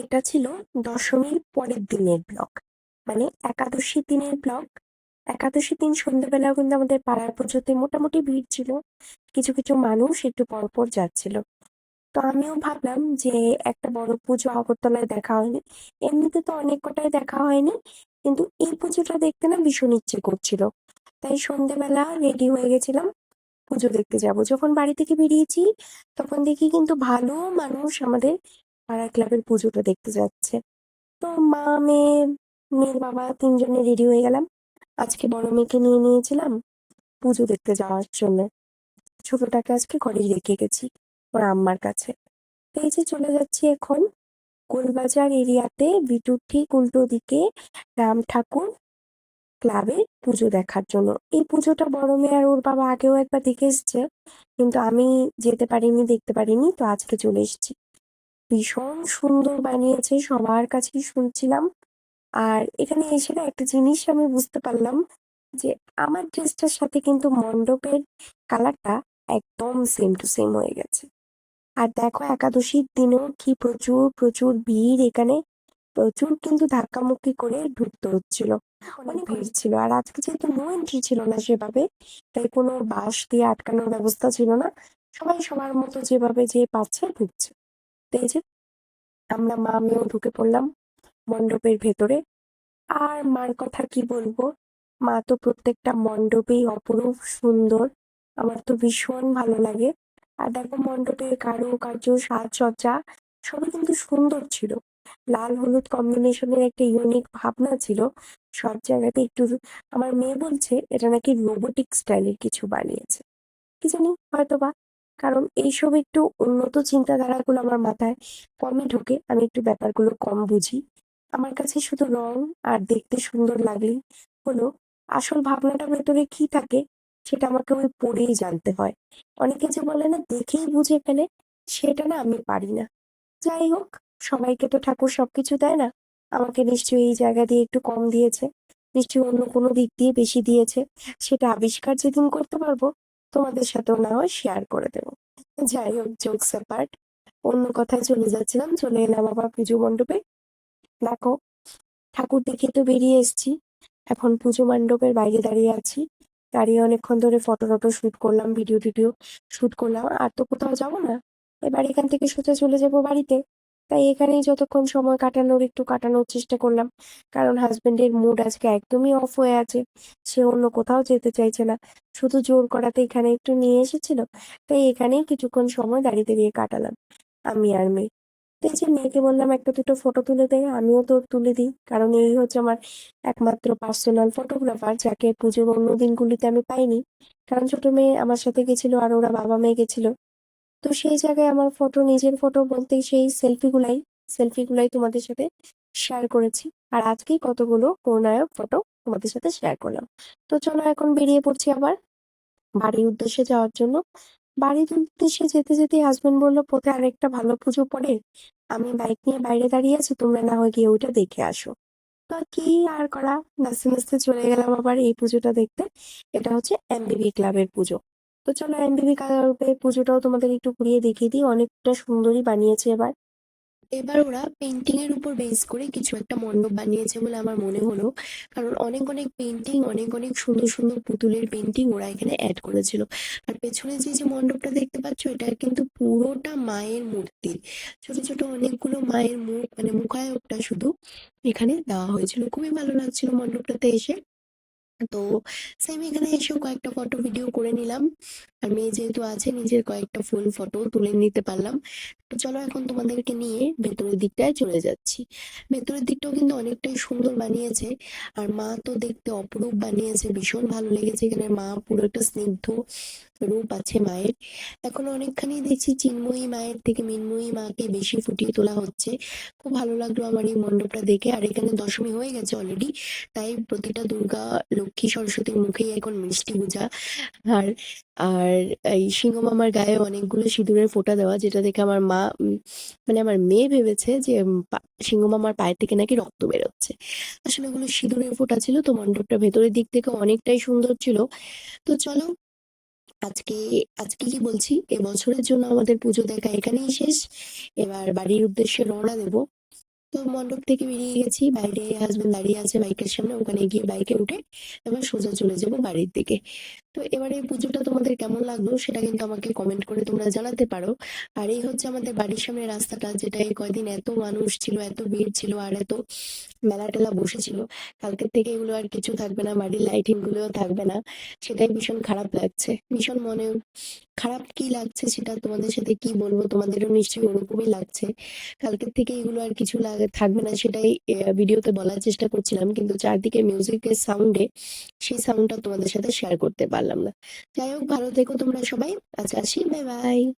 এটা ছিল দশমীর পরের দিনের ব্লগ। মানে একাদশী দিনের ব্লগ। একাদশী দিন সন্ধ্যেবেলাও কিন্তু আমাদের পাড়ার পুজোতে মোটামুটি ভিড় ছিল। কিছু কিছু মানুষ একটু পর পর যাচ্ছিল। তো আমিও ভাবলাম যে একটা বড় পুজো আগরতলায় দেখা হয়নি। এমনিতে তো অনেক কটাই দেখা হয়নি, কিন্তু এই পুজোটা দেখতে না ভীষণ ইচ্ছে করছিল। তাই সন্ধ্যেবেলা রেডি হয়ে গেছিলাম, পুজো দেখতে যাব। যখন বাড়ি থেকে বেরিয়েছি, তখন দেখি কিন্তু ভালো মানুষ আমাদের পাড়া ক্লাবের পুজোটা দেখতে যাচ্ছে। তো মা মেয়ে মেয়ের বাবা তিনজনে রেডি হয়ে গেলাম। আজকে বড় মেয়েকে নিয়ে নিয়েছিলাম পুজো দেখতে যাওয়ার জন্য। ছোটটাকে আজকে ঘরেই রেখে গেছি ওর আম্মার কাছে। তো এই যে চলে যাচ্ছি এখন গোলবাজার এরিয়াতে বিটুর ঠিক উল্টো দিকে রাম ঠাকুর ক্লাবে পুজো দেখার জন্য। এই পুজোটা বড় মেয়ে আর ওর বাবা আগেও একবার দেখে এসছে, কিন্তু আমি যেতে পারিনি, দেখতে পারিনি, তো আজকে চলে এসেছি। ভীষণ সুন্দর বানিয়েছে, সবার কাছেই শুনছিলাম। আর এখানে এসে না একটা জিনিস আমি বুঝতে পারলাম যে আমার ড্রেসটার সাথে কিন্তু মণ্ডপের কালারটা একদম সেম টু সেম হয়ে গেছে। আর দেখো একাদশীর দিনেও কি প্রচুর প্রচুর ভিড় এখানে। প্রচুর কিন্তু ধাক্কামুক্কি করে ঢুকতে হচ্ছিল, অনেক ভিড় ছিল। আর আজকে যেহেতু নো এন্ট্রি ছিল না সেভাবে, তাই কোনো বাস দিয়ে আটকানোর ব্যবস্থা ছিল না। সবাই সবার মতো যেভাবে যে পাচ্ছে ঢুকছে। তো আমরা মা মেয়েও ঢুকে পড়লাম মণ্ডপের ভেতরে। আর মার কথা কি বলব? মা তো প্রত্যেকটা মণ্ডপেই অপরূপ, সুন্দর। আমার তো ভীষণ ভালো লাগে। আর দেখো মণ্ডপের কারুকার্য সাজসজ্জা সবই কিন্তু সুন্দর ছিল। লাল হলুদ কম্বিনেশনের একটা ইউনিক ভাবনা ছিল। সব জায়গাতে একটু আমার মেয়ে বলছে, এটা নাকি রোবোটিক স্টাইলের কিছু বানিয়েছে। কি জানি হয়তো বা কারণ এইসব একটু উন্নত চিন্তাধারাগুলো আমার মাথায় কমই ঢোকে। আমি একটু ব্যাপারগুলো কম বুঝি। আমার কাছে শুধু রং আর দেখতে সুন্দর লাগলেই হলো। আসল ভাবনাটা ভেতরে কি থাকে সেটা আমাকে ওই পড়েই জানতে হয়। অনেকে যে বলে না, দেখেই বুঝে ফেলে, সেটা না আমি পারি না। যাই হোক, সবাইকে তো ঠাকুর সবকিছু দেয় না। আমাকে নিশ্চয়ই এই জায়গা দিয়ে একটু কম দিয়েছে। নিশ্চয়ই অন্য কোনো দিক দিয়ে বেশি দিয়েছে। সেটা আবিষ্কার যেদিন করতে পারব তোমাদের সাথেও না হয় শেয়ার করে দেবো। যাই হোক জোকস অ্যাপার্ট অন্য কথায় চলে যাচ্ছিলাম, চলে এলাম আবার পুজো মণ্ডপে। দেখো, ঠাকুর দেখে তো বেরিয়ে এসেছি। এখন পুজো মণ্ডপের বাইরে দাঁড়িয়ে আছি। দাঁড়িয়ে অনেকক্ষণ ধরে ফটো টটো শ্যুট করলাম ভিডিও টিডিও শুট করলাম। আর তো কোথাও যাব না। এবার এখান থেকে সোজা চলে যাব বাড়িতে। তাই এখানেই যতক্ষণ সময় কাটানোর একটু কাটানোর চেষ্টা করলাম। কারণ হাজবেন্ডের মুড আজকে একদমই অফ হয়ে আছে। সে অন্য কোথাও যেতে চাইছে না। শুধু জোর করাতে এখানে একটু নিয়ে এসেছিল। তাই এখানেই কিছুক্ষণ সময় দাঁড়িয়ে দাঁড়িয়ে কাটালাম, আমি আর মেয়ে। এই মেয়েকে বললাম, একটা দুটো ফটো তুলে দে, আমিও তো তুলে দিই। কারণ এই হচ্ছে আমার একমাত্র পার্সোনাল ফটোগ্রাফার যাকে পুজোর অন্য দিনগুলিতে আমি পাইনি। কারণ ছোট মেয়ে আমার সাথে গেছিল আর ওরা বাবা মেয়ে গেছিল। তো সেই জায়গায় আমার ফটো নিজের ফটো বলতে সেই সেলফিগুলাই সেলফিগুলাই তোমাদের সাথে শেয়ার করেছি। আর আজকেই কতগুলো পূর্ণায়ক ফটো তোমাদের সাথে শেয়ার করলাম। তো চলো এখন বেরিয়ে পড়ছি আবার বাড়ির উদ্দেশ্যে যাওয়ার জন্য। বাড়ির উদ্দেশ্যে যেতে যেতে হাজবেন্ড বলল পথে আরেকটা ভালো পুজো পড়ে। আমি বাইক নিয়ে বাইরে দাঁড়িয়ে আছি, তোমরা না হয় গিয়ে ওইটা দেখে আসো। তো কি আর করা? নাচতে নাচতে চলে গেলাম আবার এই পুজোটা দেখতে। এটা হচ্ছে এমবিবি ক্লাবের পুজো। তো চলো এমবিবি ক্লাবের পুজোটাও তোমাদের একটু ঘুরিয়ে দেখিয়ে দিই। অনেকটা সুন্দরই বানিয়েছে এবার। এবার ওরা পেন্টিং এর উপর বেস করে কিছু একটা মণ্ডপ বানিয়েছে বলে আমার মনে হলো। কারণ অনেক অনেক পেন্টিং অনেক অনেক সুন্দর সুন্দর পুতুলের পেন্টিং ওরা এখানে অ্যাড করেছিল। আর পেছনে যে যে মণ্ডপটা দেখতে পাচ্ছ, এটা কিন্তু পুরোটা মায়ের মূর্তি। ছোট ছোট অনেকগুলো মায়ের মুখ মানে মুখায়বটা শুধু এখানে দেওয়া হয়েছিল। খুবই ভালো লাগছিল মণ্ডপটাতে এসে। তো সেম এখানে এসেও কয়েকটা ফটো ভিডিও করে নিলাম। আর মেয়ে যেহেতু আছে, নিজের কয়েকটা ফুল ফটো তুলে নিতে পারলাম। তো চলো এখন তোমাদেরকে নিয়ে ভেতরের দিকটায় চলে যাচ্ছি। ভেতরের দিকটাও কিন্তু অনেকটাই সুন্দর বানিয়েছে। আর মা তো দেখতে অপরূপ বানিয়েছে, ভীষণ ভালো লেগেছে। এখানে মা পুরো একটা স্নিগ্ধ রূপ আছে মায়ের। এখন অনেকখানি দেখছি চিন্ময়ী মায়ের থেকে মিন্ময়ী মাকে বেশি ফুটিয়ে তোলা হচ্ছে। খুব ভালো লাগল আমার এই মণ্ডপটা দেখে। আর এখানে দশমী হয়ে গেছে অলরেডি তাই প্রতিটা দুর্গা লক্ষ্মী সরস্বতীর মুখেই এখন মিষ্টি পূজা। আর আর এই সিংহ মামার গায়ে অনেকগুলো সিঁদুরের ফোঁটা দেওয়া, যেটা দেখে আমার মা মানে আমার মেয়ে ভেবেছে যে সিংহ মামার পায়ের থেকে নাকি রক্ত বেরোচ্ছে। আসলে ওগুলো সিঁদুরের ফোঁটা ছিল তো, মণ্ডপটা ভেতরের দিক থেকে অনেকটাই সুন্দর ছিল। তো চলো, আজকে আজকে কি বলছি? এবছরের জন্য আমাদের পুজো দেখা এখানেই শেষ। এবার বাড়ির উদ্দেশ্যে রওনা দেব। তো মণ্ডপ থেকে বেরিয়ে গেছি। বাইরে হাজবেন্ড দাঁড়িয়ে আছে বাইকের সামনে। ওখানে গিয়ে বাইকে উঠে এবার সোজা চলে যাব বাড়ির দিকে। তো এবারে পুজোটা তোমাদের কেমন লাগল সেটা কিন্তু আমাকে কমেন্ট করে তোমরা জানাতে পারো। আর এই হচ্ছে আমাদের বাড়ির সামনে রাস্তাটা, যেটা এই কয়দিন এত মানুষ ছিল, এত ভিড় ছিল আর এত মেলা টেলা বসেছিল। কালকের থেকে এগুলো আর কিছু থাকবে না, বাড়ির লাইটিং গুলোও থাকবে না। সেটাই ভীষণ খারাপ লাগছে। ভীষণ মনে খারাপ কি লাগছে সেটা তোমাদের সাথে কি বলব, তোমাদেরও নিশ্চয়ই ওরকমই লাগছে। কালকের থেকে এগুলো আর কিছু লাগে, থাকবে না সেটাই ভিডিওতে বলার চেষ্টা করছিলাম। কিন্তু চারদিকে মিউজিকের সাউন্ডে সেই সাউন্ডটা তোমাদের সাথে শেয়ার করতে পারলাম না। যাই হোক ভালো থেকো তোমরা সবাই। আজ আসি বাই বাই